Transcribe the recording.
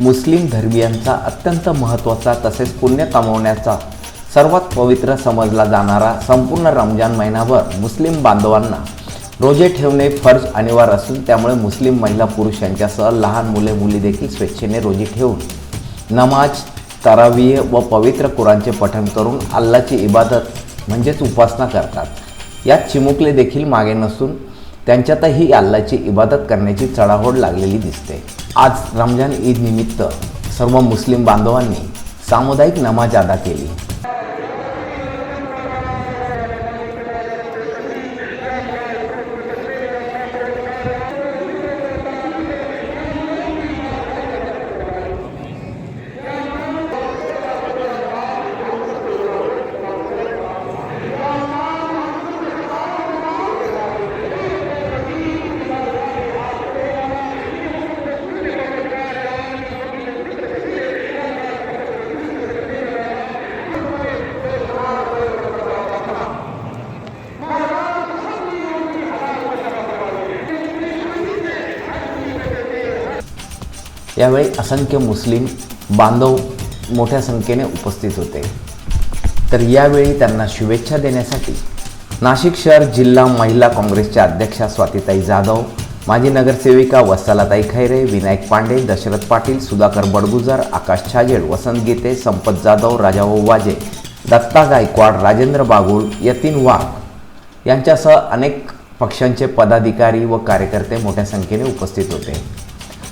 मुस्लिम धर्मियांचा अत्यंत महत्त्वाचा तसेच पुण्य कमावण्याचा सर्वात पवित्र समजला जाणारा संपूर्ण रमजान महिनाभर मुस्लिम बांधवांना रोजे ठेवणे फर्ज अनिवार्य असून त्यामुळे मुस्लिम महिला पुरुष यांच्यासह लहान मुले मुली देखील स्वेच्छेने रोजे ठेवून नमाज तरावीय व पवित्र कुरांचे पठण करून अल्लाची इबादत म्हणजेच उपासना करतात. यात चिमुकले देखील मागे नसून त्यांच्यातही अल्लाची इबादत करण्याची चढाओढ लागलेली दिसते. आज रमजान ईद निमित्त सर्व मुस्लिम बांधवांनी सामुदायिक नमाज अदा केली. यावेळी असंख्य मुस्लिम बांधव मोठ्या संख्येने उपस्थित होते. तर यावेळी त्यांना शुभेच्छा देण्यासाठी नाशिक शहर जिल्हा महिला काँग्रेसच्या अध्यक्षा स्वातीताई जाधव माजी नगरसेविका वत्सलाताई खैरे विनायक पांडे दशरथ पाटील सुधाकर बडगुजर आकाश छाजेड वसंत गीते संपत जाधव राजाभाऊ वाजे दत्ता गायकवाड राजेंद्र बागुल यतीन वाघ यांच्यासह अनेक पक्षांचे पदाधिकारी व कार्यकर्ते मोठ्या संख्येने उपस्थित होते.